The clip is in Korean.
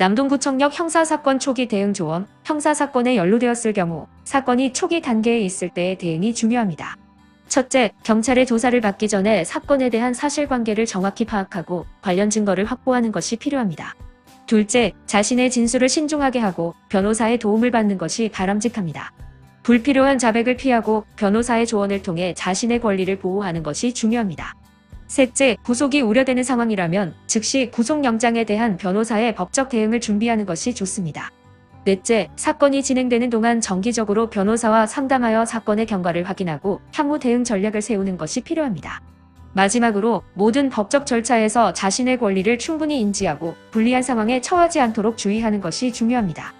남동구청역 형사사건 초기 대응 조언, 형사사건에 연루되었을 경우 사건이 초기 단계에 있을 때의 대응이 중요합니다. 첫째, 경찰의 조사를 받기 전에 사건에 대한 사실관계를 정확히 파악하고 관련 증거를 확보하는 것이 필요합니다. 둘째, 자신의 진술을 신중하게 하고 변호사의 도움을 받는 것이 바람직합니다. 불필요한 자백을 피하고 변호사의 조언을 통해 자신의 권리를 보호하는 것이 중요합니다. 셋째, 구속이 우려되는 상황이라면 즉시 구속영장에 대한 변호사의 법적 대응을 준비하는 것이 좋습니다. 넷째, 사건이 진행되는 동안 정기적으로 변호사와 상담하여 사건의 경과를 확인하고 향후 대응 전략을 세우는 것이 필요합니다. 마지막으로 모든 법적 절차에서 자신의 권리를 충분히 인지하고 불리한 상황에 처하지 않도록 주의하는 것이 중요합니다.